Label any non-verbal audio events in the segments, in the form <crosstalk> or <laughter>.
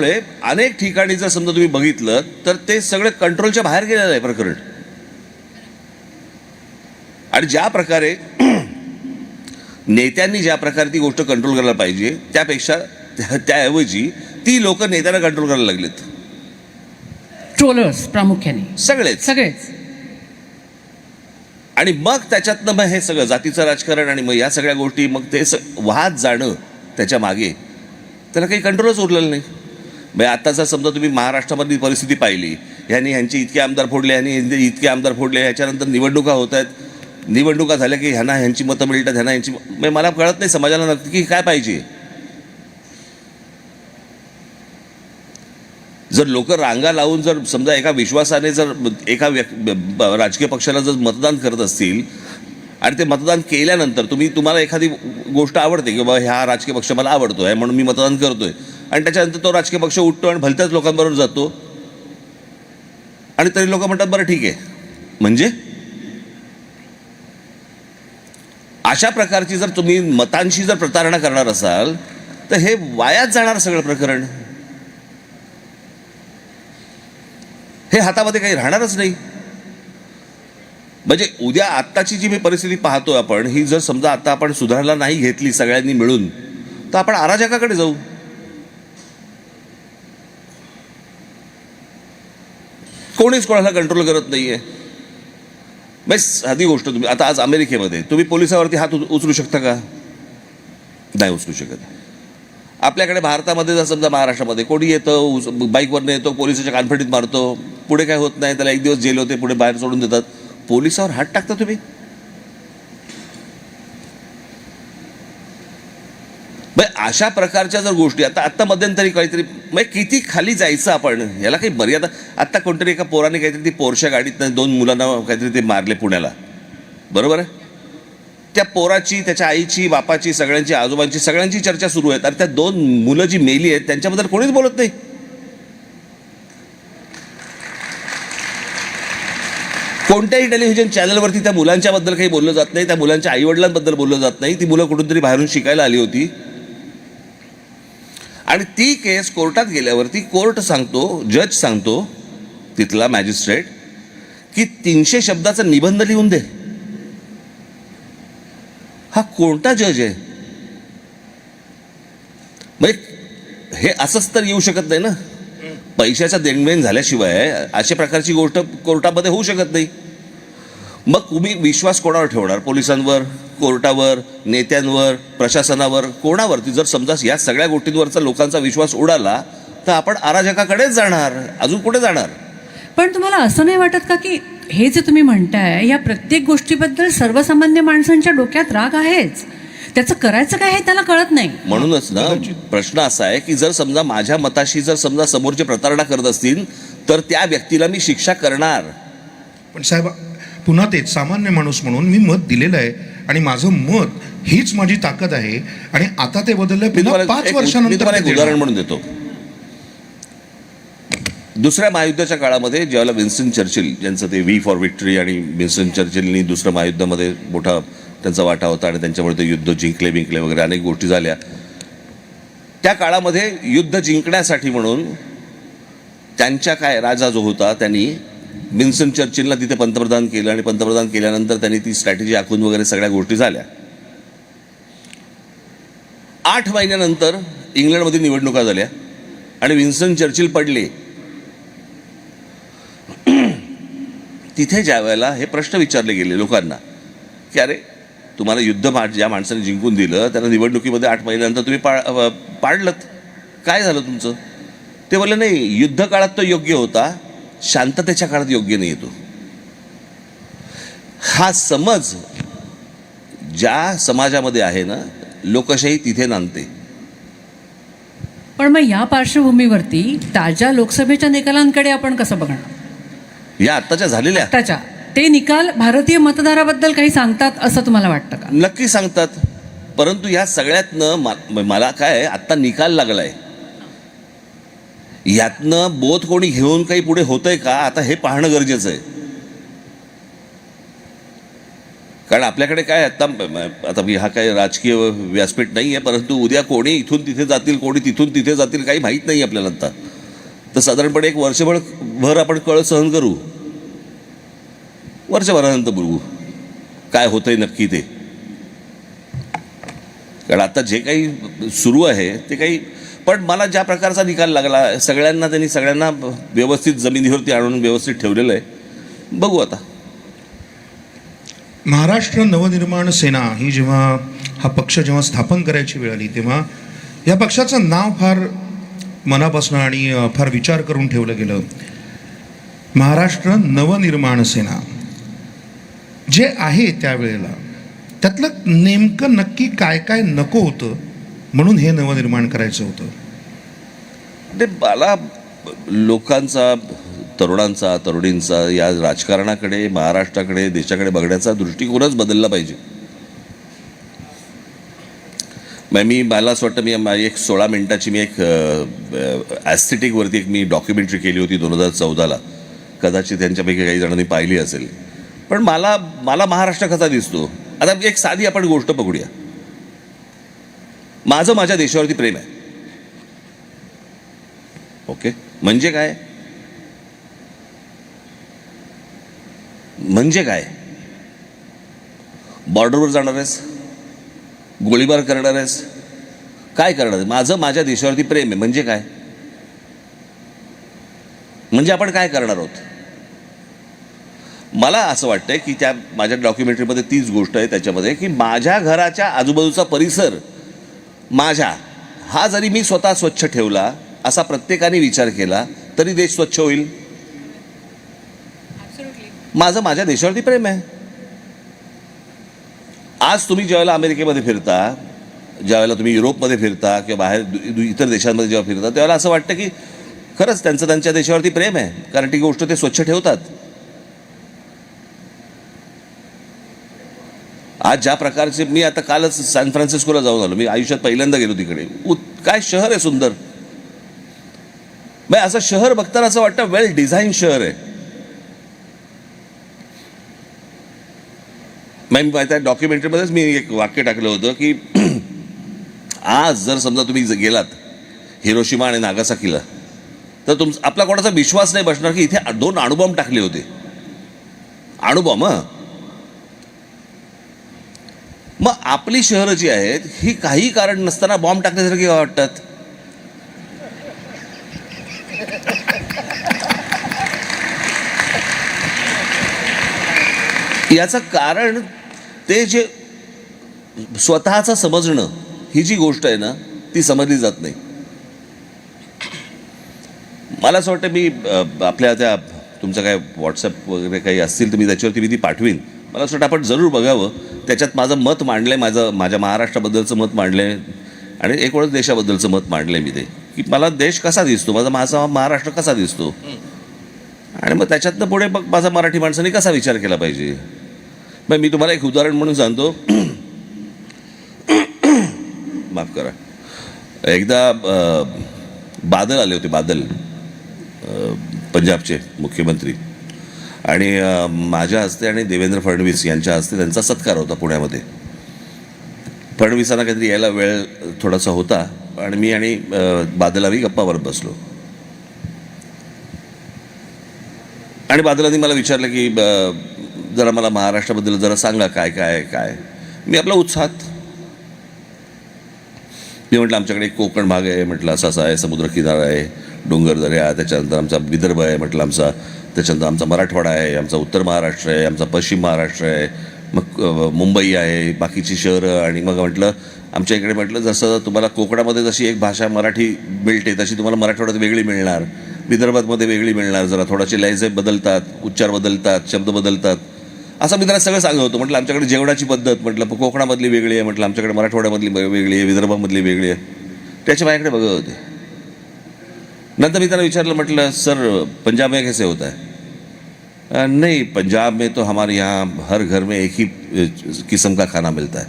त्यामुळे अनेक ठिकाणी जर समजा तुम्ही बघितलं तर ते सगळं कंट्रोलच्या बाहेर गेलेलं आहे प्रकरण. आणि ज्या प्रकारे <clears throat> नेत्यांनी ज्या प्रकारे ती गोष्ट कंट्रोल करायला पाहिजे त्यापेक्षा त्या- त्याऐवजी ती लोक नेत्यांना कंट्रोल करायला लागलेत. ट्रोलर्स प्रामुख्याने. सगळेच. सगळेच. आणि मग त्याच्यातनं मग हे सगळं जातीचं राजकारण आणि मग या सगळ्या गोष्टी मग ते वाहत जाणं त्याच्यामागे त्याला काही कंट्रोलच उरलेलं नाही. म्हणजे आता जर समजा तुम्ही महाराष्ट्रामधली परिस्थिती पाहिली ह्यांनी ह्यांचे इतके आमदार फोडले ह्यांनी इतके आमदार फोडले ह्याच्यानंतर निवडणुका होत आहेत. निवडणुका झाल्या की ह्यांना ह्यांची मतं मिळतात ह्यांना ह्यांची म्हणजे मला कळत नाही समाजाला नक्की की काय पाहिजे. जर लोक रांगा लावून जर समजा एका विश्वासाने जर एका व्यक् राजकीय पक्षाला जर मतदान करत असतील आणि ते मतदान केल्यानंतर तुम्ही तुम्हाला एखादी गोष्ट आवडते की बाबा ह्या राजकीय पक्ष मला आवडतो आहे म्हणून मी मतदान करतोय. आणि त्याच्यानंतर तो राजकीय पक्ष उठतो आणि भलत्याच लोकांबरोबर जातो. आणि तरी लोक म्हणतात बरं ठीक आहे. म्हणजे? अशा प्रकारची जर तुम्ही मतांशी जर प्रतारणा करणार असाल तर हे वायाच जाणार सगळं प्रकरण. हे हातामध्ये काही राहणारच नाही. म्हणजे उद्या आत्ताची जी मी परिस्थिती पाहतोय आपण ही जर समजा आता आपण सुधारायला नाही घेतली सगळ्यांनी मिळून तर आपण अराजकाकडे जाऊ. कोणीच कोणाला कंट्रोल करत नाही आहे बस साधी गोष्ट तुम्ही आता आज अमेरिकेमध्ये तुम्ही पोलिसावरती हात उचलू शकता का? नाही उचलू शकत. आपल्याकडे भारतामध्ये जर समजा महाराष्ट्रामध्ये कोणी येतं उस- बाईकवरनं येतो पोलिसाच्या कानफडीत मारतो पुढे काय होत नाही त्याला एक दिवस जेल होते पुढे बाहेर सोडून देतात. पोलिसावर हात टाकता तुम्ही म्हणजे अशा प्रकारच्या जर गोष्टी आता आत्ता मध्यंतरी काहीतरी म्हणजे किती खाली जायचं आपण? याला काही मर्यादा आत्ता कोणतरी एका पोराने काहीतरी ती पोरच्या गाडीत दोन मुलांना काहीतरी ते मारले पुण्याला. बरोबर आहे? त्या पोराची त्याच्या आईची बापाची सगळ्यांची आजोबांची सगळ्यांची चर्चा सुरू आहे. आणि त्या दोन मुलं जी मेली आहेत त्यांच्याबद्दल कोणीच बोलत नाही. कोणत्याही टेलिव्हिजन चॅनलवरती त्या मुलांच्याबद्दल काही बोललं जात नाही त्या मुलांच्या आईवडिलांबद्दल बोललं जात नाही. ती मुलं कुठून तरी बाहेरून शिकायला आली होती. आणि ती केस कोर्टात गेल्यावरती कोर्ट सांगतो जज सांगतो तिथला मॅजिस्ट्रेट की तीनशे शब्दाचा निबंध लिहून दे. हा कोणता जज आहे? म्हणजे हे असंच तर येऊ शकत नाही ना? पैशाचा देणवेण झाल्याशिवाय अशा प्रकारची गोष्ट कोर्टामध्ये होऊ शकत नाही. मग तुम्ही विश्वास कोणावर ठेवणार? पोलिसांवर? कोर्टावर नेत्यांवर प्रशासनावर कोणावरती? जर समजा या सगळ्या गोष्टींवरचा लोकांचा विश्वास उडाला तर आपण अराजकाकडेच जाणार. अजून कुठे जाणार? पण तुम्हाला असं नाही वाटत का की हे जे तुम्ही म्हणताय या प्रत्येक गोष्टीबद्दल सर्वसामान्य माणसांच्या डोक्यात राग आहेच? त्याचं करायचं काय हे त्याला कळत नाही. म्हणूनच ना प्रश्न असा आहे की जर समजा माझ्या मताशी जर समजा समोरचे प्रतारणा करत असतील तर त्या व्यक्तीला मी शिक्षा करणार. पण साहेब पुन्हा तेच सामान्य माणूस म्हणून मी मत दिलेलं आहे. आणि माझं मत हीच माझी ताकद आहे. आणि आता ते बदललंय मी पुन्हा पाच वर्षानंतर एक. उदाहरण म्हणून देतो. दुसऱ्या महायुद्धाच्या काळामध्ये ज्यावेळेला विन्स्टन चर्चिल ज्यांचं ते व्ही फॉर विक्टरी आणि विन्स्टन चर्चिलनी दुसऱ्या महायुद्धामध्ये मोठा त्यांचा वाटा होता आणि त्यांच्यामुळे ते युद्ध जिंकले बिंकले वगैरे अनेक गोष्टी झाल्या. त्या काळामध्ये युद्ध जिंकण्यासाठी म्हणून त्यांच्या काय राजा जो होता त्यांनी विन्स्टन चर्चिलला तिथे पंतप्रधान केलं आणि पंतप्रधान केल्यानंतर त्यांनी ती स्ट्रॅटेजी आखून वगैरे सगळ्या गोष्टी झाल्या. आठ महिन्यानंतर इंग्लंडमध्ये निवडणुका झाल्या आणि विन्स्टन चर्चिल पडले. तिथे ज्या वेळेला हे प्रश्न विचारले गेले लोकांना की अरे तुम्हाला युद्ध मा ज्या माणसाने जिंकून दिलं त्यांना निवडणुकीमध्ये आठ महिन्यानंतर तुम्ही पा पाडलंत पाडलत. काय झालं तुमचं? ते बोलले नाही युद्ध काळात तो योग्य होता. शांततेच्या काळात योग्य नाही येतो. हा समज ज्या समाजामध्ये आहे ना लोकशाही तिथे नांदते. पण मग या पार्श्वभूमीवरती ताज्या लोकसभेच्या निकालांकडे आपण कसं बघणार? या आत्ताच्या झालेल्या. त्याच्या ते निकाल भारतीय मतदाराबद्दल काही सांगतात असं तुम्हाला वाटतं का? नक्की सांगतात. परंतु या सगळ्यातनं मला काय आत्ता निकाल लागलाय. यातनं बोध कोणी घेऊन काही पुढे होतंय का? आता हे पाहणं गरजेचं आहे. कारण आपल्याकडे काय आता आता मी हा काही राजकीय व्यासपीठ नाही आहे परंतु उद्या कोणी इथून तिथे जातील कोणी तिथून तिथे जातील काही माहीत नाही आपल्याला आता. तर साधारणपणे एक वर्षभर भर आपण कळ सहन करू. वर्षभरानंतर बघू. काय होतंय नक्की ते. कारण आता जे काही सुरू आहे ते काही पण मला ज्या प्रकारचा निकाल लागला सगळ्यांना त्यांनी सगळ्यांना व्यवस्थित जमिनीवरती आणून व्यवस्थित ठेवलेलं आहे. बघू आता. महाराष्ट्र नवनिर्माण सेना ही जेव्हा हा पक्ष जेव्हा स्थापन करायची वेळ आली तेव्हा या पक्षाचं नाव फार मनापासून आणि फार विचार करून ठेवलं गेलं. महाराष्ट्र नवनिर्माण सेना जे आहे त्यावेळेला त्यातलं नेमकं नक्की काय काय नको होतं म्हणून हे नवनिर्माण करायचं होतं. ते मला लोकांचा तरुणांचा तरुणींचा या राजकारणाकडे महाराष्ट्राकडे देशाकडे बघण्याचा दृष्टिकोनच बदलला पाहिजे. मग मी मला असं वाटतं मी माझी एक सोळा मिनटाची मी एक ॲस्थेटिकवरती एक मी डॉक्युमेंटरी केली होती दोन हजार चौदाला. कदाचित त्यांच्यापैकी काही जणांनी पाहिली असेल. पण मला मला महाराष्ट्र कसा दिसतो? आता एक साधी आपण गोष्ट बघूया. माझं माझ्या देशावरती प्रेम आहे. ओके म्हणजे काय? म्हणजे काय? बॉर्डरवर जाणार आहेस? गोळीबार करणार आहेस? काय करणार आहे माझं माझ्या देशावरती प्रेम आहे. म्हणजे काय? म्हणजे आपण काय करणार आहोत? मला असं वाटतंय की त्या माझ्या डॉक्युमेंटरीमध्ये तीच गोष्ट आहे त्याच्यामध्ये की माझ्या घराच्या आजूबाजूचा परिसर माझ्या हा जरी मी स्वतः स्वच्छ ठेवला असा प्रत्येकाने विचार केला तरी देश स्वच्छ होईल? माझं माझ्या देशावरती प्रेम आहे. आज तुम्ही ज्यावेळेला अमेरिकेमध्ये फिरता ज्यावेळेला तुम्ही युरोपमध्ये फिरता किंवा बाहेर इतर देशांमध्ये जेव्हा फिरता त्यावेळेला असं वाटतं की खरंच त्यांचं त्यांच्या देशावरती प्रेम आहे. कारण ती गोष्ट ते स्वच्छ ठेवतात. आज ज्या प्रकारचे मी आता कालच सॅन फ्रान्सिस्कोला जाऊन आलो. मी आयुष्यात पहिल्यांदा गेलो तिकडे. उत- काय शहर आहे सुंदर? मग असं शहर बघताना असं वाटतं वेल डिझाईन शहर आहे. मॅम त्या डॉक्युमेंटरीमध्येच मी एक वाक्य टाकलं होतं की <clears throat> आज जर समजा तुम्ही गेलात हिरोशिमा आणि नागासाकीला तर तुम आपला कोणाचा विश्वास नाही बसणार की इथे दोन अणुबॉम्ब टाकले होते. अणुबॉम्ब हं? मग आपली शहरं जी आहेत ही काही कारण नसताना बॉम्ब टाकण्यासारखी वाटतात? याचं कारण ते जे स्वतःचं समजणं ही जी गोष्ट आहे ना ती समजली जात नाही. मला असं वाटतं मी आपल्या त्या तुमचं काय व्हॉट्सअप वगैरे काही असतील तर मी त्याच्यावरती मी ती पाठवीन. मला असं वाटतं आपण जरूर बघावं. त्याच्यात माझं मत मांडलं आहे माझं माझ्या महाराष्ट्राबद्दलचं मत मांडलं आहे आणि एक वेळेस देशाबद्दलचं मत मांडलं आहे मी ते. की मला देश कसा दिसतो माझा माझा महाराष्ट्र कसा दिसतो? आणि मग त्याच्यातनं पुढे मग माझा मराठी माणसाने कसा विचार केला पाहिजे? मग मी तुम्हाला एक उदाहरण म्हणून सांगतो. माफ करा. एकदा बादल आले होते बादल पंजाबचे मुख्यमंत्री. आणि माझ्या हस्ते आणि देवेंद्र फडणवीस यांच्या हस्ते त्यांचा सत्कार होता पुण्यामध्ये. फडणवीसांना काहीतरी यायला वेळ थोडासा होता आणि मी आणि बादलावी बादल आम्ही गप्पावर बसलो. आणि बादलांनी मला विचारलं की ब- जरा मला महाराष्ट्राबद्दल जरा सांगा काय काय काय. मी आपला उत्साहात. मी म्हटलं आमच्याकडे एक कोकण भाग आहे म्हटलं असा असा आहे समुद्रकिनारा आहे. डोंगरदऱ्या त्याच्यानंतर आमचा विदर्भ आहे म्हटलं आमचा. त्याच्यानंतर आमचा मराठवाडा आहे आमचा उत्तर महाराष्ट्र आहे आमचा पश्चिम महाराष्ट्र आहे. मग मुंबई आहे बाकीची शहरं आणि मग म्हटलं आमच्या इकडे म्हटलं जसं तुम्हाला कोकणामध्ये जशी एक भाषा मराठी मिळते तशी तुम्हाला मराठवाड्यात वेगळी मिळणार. विदर्भातमध्ये वेगळी मिळणार जरा थोडासे लयजे बदलतात उच्चार बदलतात शब्द बदलतात. असं मी त्यांना सगळं सांगत होतो म्हटलं आमच्याकडे जेवणाची पद्धत म्हटलं कोकणामधली वेगळी आहे म्हटलं आमच्याकडे मराठवाड्यामधली वेगळी आहे विदर्भामधली वेगळी आहे. त्याच्या माझ्याकडे बघत होते. नंतर मी त्याला विचारलं म्हटलं सर पंजाब में कैसे होता है? नाही नहीं पंजाब में तो हमारे यहाँ हर घर में एक ही किस्म का खाना मिलता है.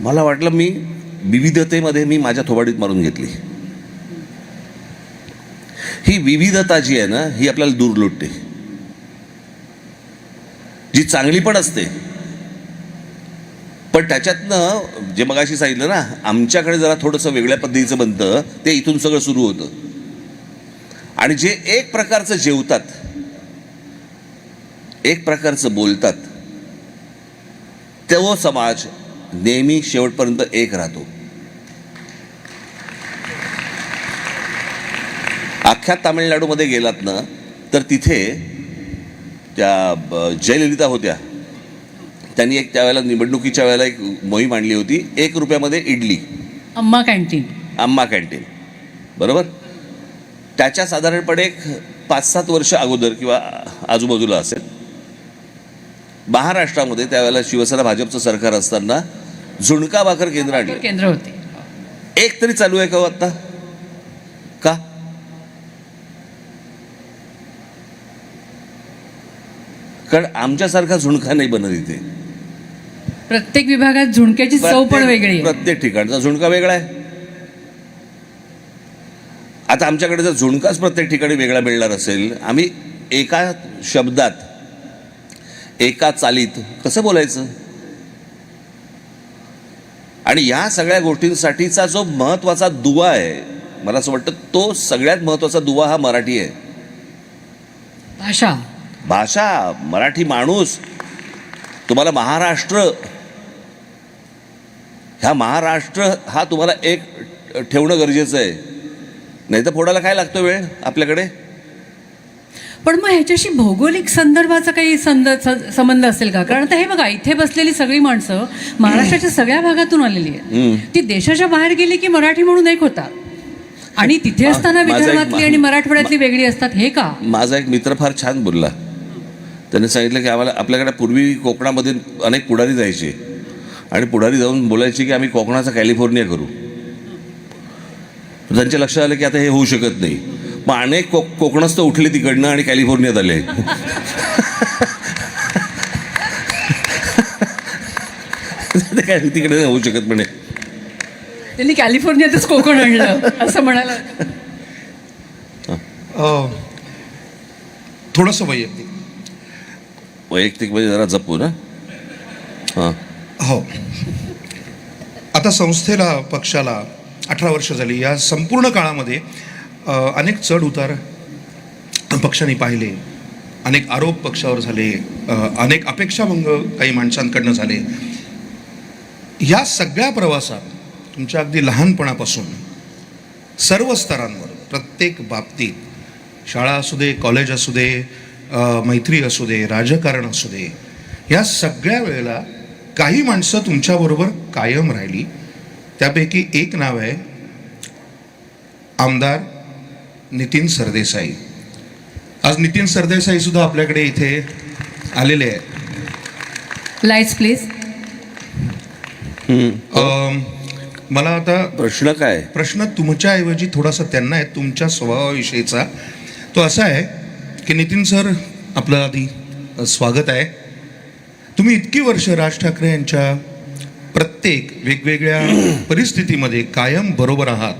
मला वाटलं मी विविधतेमध्ये मी माझ्या थोबाडीत मारून घेतली. ही विविधता जी आहे ना ही आपल्याला दूर लुटते. जी चांगली पण असते पण त्याच्यातनं जे मगाशी सांगितलं ना आमच्याकडे जरा थोडंसं वेगळ्या पद्धतीचं बनतं ते इथून सगळं सुरू होतं. आणि जे एक प्रकारचं जेवतात एक प्रकारचं बोलतात तो समाज नेहमी शेवटपर्यंत एक राहतो. अख्ख्या तामिळनाडूमध्ये गेलात ना तर तिथे त्या जयललिता होत्या. त्यांनी एक त्यावेळेला निवडणुकीच्या वेळेला एक मोहीम आणली होती. एक रुपयामध्ये इडली. अम्मा कॅन्टीन. आम्मा कॅन्टीन. बरोबर? त्याच्या साधारणपणे एक पाच सात वर्ष अगोदर किंवा आजूबाजूला असेल. महाराष्ट्रामध्ये त्यावेळेला शिवसेना भाजपचं सरकार असताना झुणका भाकर केंद्र आणलं. केंद्र होते. एक तरी चालू आहे का हो आता? का? कारण आमच्यासारखा झुणका नाही बनत इथे. प्रत्येक विभागात झुणक्याची चव पण वेगळी आहे. प्रत्येक ठिकाणचा झुणका वेगळा आहे. आता आमच्याकडे जर झुणकाच प्रत्येक ठिकाणी वेगळा मिळणार असेल आम्ही एका शब्दात एका चालीत कसं बोलायचं? आणि या सगळ्या गोष्टींसाठीचा जो महत्त्वाचा दुवा आहे मला असं वाटतं तो सगळ्यात महत्त्वाचा दुवा हा मराठी आहे. भाषा. भाषा मराठी माणूस. तुम्हाला महाराष्ट्र ह्या महाराष्ट्र हा तुम्हाला एक ठेवणं गरजेचं आहे. नाही तर फोडायला काय लागतो वेळ आपल्याकडे? पण मग ह्याच्याशी भौगोलिक संदर्भाचा काही संद संबंध असेल का? कारण आता हे बघा इथे बसलेली सगळी माणसं महाराष्ट्राच्या सगळ्या भागातून आलेली. आहेत. ती देशाच्या बाहेर गेली की मराठी म्हणून एक होतात आणि तिथे असताना विदर्भातली आणि मराठवाड्यातली वेगळी असतात हे का? माझा एक मित्र फार छान बोलला. त्याने सांगितलं की आम्हाला आपल्याकडे पूर्वी कोकणामध्ये अनेक पुढारी जायचे. आणि पुढारी जाऊन बोलायचे की आम्ही कोकणाचा कॅलिफोर्निया करू. त्यांच्या लक्षात आलं की आता हे होऊ शकत नाही. मग अनेक को कोकणस्थ उठले तिकडनं आणि कॅलिफोर्नियात आले. ते काय तिकडे नाही होऊ शकत म्हणे. त्यांनी कॅलिफोर्नियातच कोकण आणलं असं म्हणायला अ, थोडंसं वैयक्तिक. वैयक्तिक म्हणजे जरा जपू ना हां. हो. आता संस्थेला पक्षाला अठरा वर्ष झाली. या संपूर्ण काळामध्ये अनेक चढ उतार पक्षाने पाहिले. अनेक आरोप पक्षावर झाले. अनेक अपेक्षाभंग काही माणसांकडनं झाले. या सगळ्या प्रवासात तुमच्या अगदी लहानपणापासून सर्व स्तरांवर प्रत्येक बाबतीत शाळा असू दे कॉलेज असू दे मैत्री असू दे राजकारण असू दे या सगळ्या वेळेला काही माणसं तुमच्याबरोबर कायम राहिली. त्यापैकी एक नाव आहे आमदार नितीन सरदेसाई. आज नितीन सरदेसाई सुद्धा आपल्याकडे इथे आलेले आहेत. लाईट्स प्लीज मला आता प्रश्न काय? प्रश्न तुमच्याऐवजी थोडासा त्यांना आहे तुमच्या स्वभावाविषयीचा. तो असा आहे की नितीन सर आपलं आधी स्वागत आहे. तुम्ही इतकी वर्ष राज ठाकरे यांच्या प्रत्येक वेगवेगळ्या <clears throat> परिस्थितीमध्ये कायम बरोबर आहात.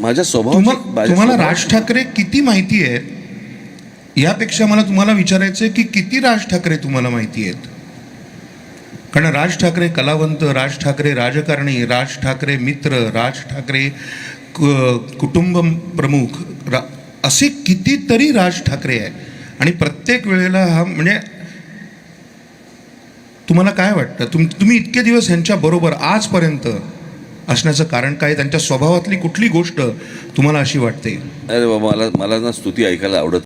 माझ्या स्वभाव तुम्हा तुम्हाला राज ठाकरे किती माहिती आहेत? यापेक्षा मला तुम्हाला विचारायचं आहे की किती राज ठाकरे तुम्हाला माहिती आहेत? कारण राज ठाकरे कलावंत राज ठाकरे राजकारणी राज ठाकरे मित्र राज ठाकरे कुटुंब प्रमुख रा असे कितीतरी राज ठाकरे आहे आणि प्रत्येक वेळेला हा म्हणजे तुम्हाला काय वाटतं? तुम तुम्ही इतके दिवस ह्यांच्याबरोबर आजपर्यंत असण्याचं कारण काय? त्यांच्या स्वभावातली कुठली गोष्ट तुम्हाला अशी वाटते? अरे बाबा मला मला ना स्तुती ऐकायला आवडत